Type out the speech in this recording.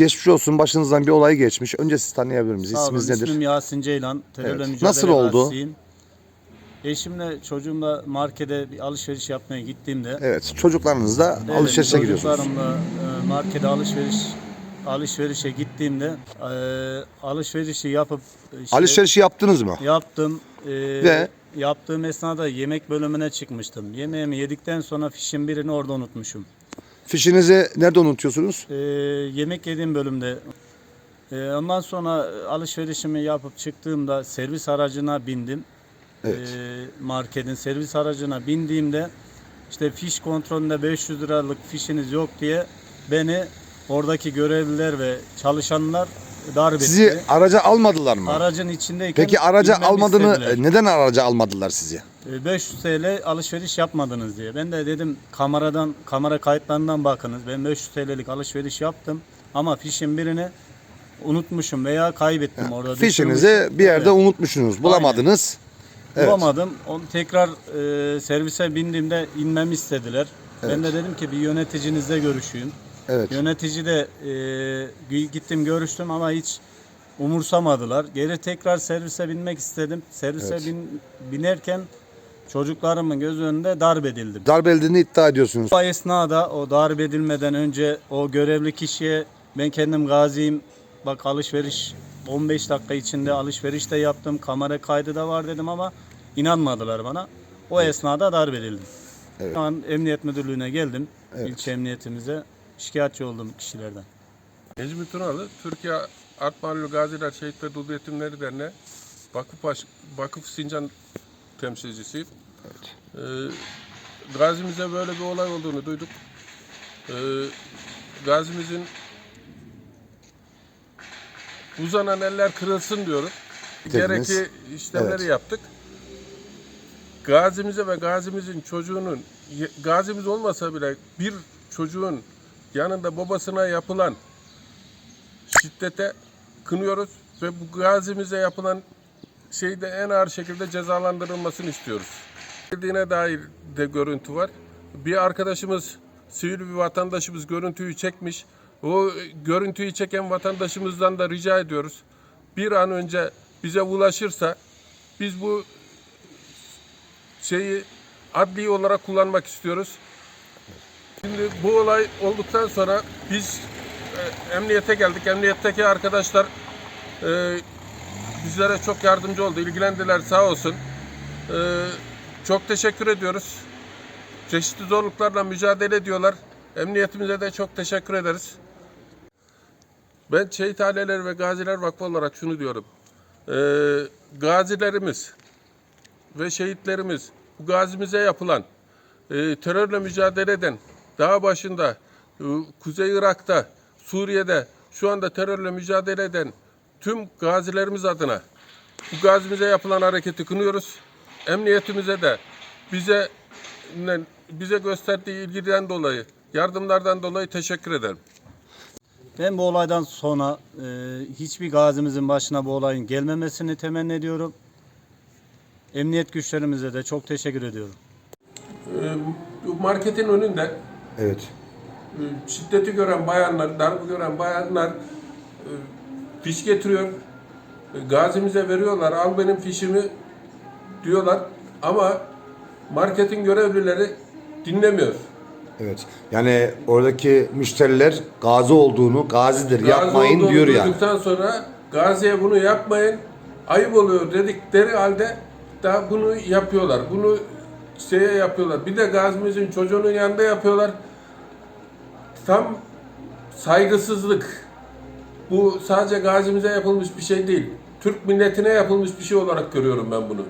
geçmiş olsun başınızdan bir olay geçmiş. Önce siz tanıyabilir miyiz? Sağ olun. İsminiz nedir? İsmim Yasin Ceylan. Terörle Evet. mücadele Nasıl oldu? gazisiyim. Eşimle çocuğumla markete bir alışveriş yapmaya gittiğimde Evet çocuklarınızla Evet, alışverişe gidiyorsunuz. Çocuklarımla e, markete alışveriş alışverişe gittiğimde e, alışverişi yapıp işte Alışverişi yaptınız mı? yaptım. E, Ve? yaptığım esnada yemek bölümüne çıkmıştım. Yemeğimi yedikten sonra fişin birini orada unutmuşum. Fişinizi nerede unutuyorsunuz? E, yemek yediğim bölümde. E, ondan sonra alışverişimi yapıp çıktığımda servis aracına bindim. Evet. e, marketin servis aracına bindiğimde işte fiş kontrolünde 500 liralık fişiniz yok diye beni oradaki görevliler ve çalışanlar darp etti. Sizi araca almadılar mı? Aracın içindeyken Peki araca bilmemi almadığını istediler. neden araca almadılar sizi? E, 500 TL alışveriş yapmadınız diye. Ben de dedim kameradan kamera kayıtlarından bakınız. Ben 500 TL'lik alışveriş yaptım ama fişin birini unutmuşum veya kaybettim orada. Fişinizi düşürmüşüm. bir yerde Evet. unutmuşsunuz, bulamadınız. Evet. Bulamadım. Onu tekrar e, servise bindiğimde inmemi istediler. Ben de dedim ki bir yöneticinizle görüşeyim. Evet. Yönetici de e, gittim görüştüm ama hiç umursamadılar. Geri tekrar servise binmek istedim. Servise Evet. bin, binerken çocuklarımın göz önünde darp edildim. Darbe edildiğini iddia ediyorsunuz. O esnada o darp edilmeden önce o görevli kişiye ben kendim gaziyim bak alışveriş 15 dakika içinde alışveriş de yaptım kamera kaydı da var dedim ama inanmadılar bana. O esnada darp edildim. Evet. Şu an emniyet müdürlüğüne geldim. Evet. İlçe emniyetimize şikayetçi oldum kişilerden. Necmi Tunalı, Türkiye Art Malulu Gaziler Şehit ve Dul Yetimleri Derneği Vakıf, Baş, Vakıf Sincan temsilcisiyim. Ee, gazimize böyle bir olay olduğunu duyduk. Ee, gazimizin uzanan eller kırılsın diyoruz. Dediniz. Gerekli işlemleri Evet. yaptık. Gazimize ve gazimizin çocuğunun, gazimiz olmasa bile bir çocuğun yanında babasına yapılan şiddete kınıyoruz ve bu gazimize yapılan şeyde en ağır şekilde cezalandırılmasını istiyoruz. Girdiğine dair de görüntü var. Bir arkadaşımız, sivil bir vatandaşımız görüntüyü çekmiş. O görüntüyü çeken vatandaşımızdan da rica ediyoruz. Bir an önce bize ulaşırsa biz bu şeyi adli olarak kullanmak istiyoruz. Şimdi bu olay olduktan sonra biz e, emniyete geldik. Emniyetteki arkadaşlar e, bizlere çok yardımcı oldu. ilgilendiler sağ olsun. E, çok teşekkür ediyoruz. Çeşitli zorluklarla mücadele ediyorlar. Emniyetimize de çok teşekkür ederiz. Ben Şehit Aileleri ve Gaziler Vakfı olarak şunu diyorum. E, gazilerimiz ve şehitlerimiz bu gazimize yapılan e, terörle mücadele eden dağ başında e, Kuzey Irak'ta Suriye'de şu anda terörle mücadele eden tüm gazilerimiz adına bu gazimize yapılan hareketi kınıyoruz. Emniyetimize de bize bize gösterdiği ilgiden dolayı, yardımlardan dolayı teşekkür ederim. Ben bu olaydan sonra e, hiçbir gazimizin başına bu olayın gelmemesini temenni ediyorum. Emniyet güçlerimize de çok teşekkür ediyorum. E, marketin önünde Evet. e, şiddeti gören bayanlar, darbe gören bayanlar e, fiş getiriyor. E, Gazimize veriyorlar. Al benim fişimi diyorlar. Ama marketin görevlileri dinlemiyor. Evet. Yani oradaki müşteriler gazi olduğunu, gazidir Gazi yapmayın diyor yani. duyduktan sonra Gazi'ye bunu yapmayın. Ayıp oluyor dedikleri halde da bunu yapıyorlar. Bunu şeye yapıyorlar. Bir de gazimizin çocuğunun yanında yapıyorlar. Tam saygısızlık. Bu sadece gazimize yapılmış bir şey değil. Türk milletine yapılmış bir şey olarak görüyorum ben bunu.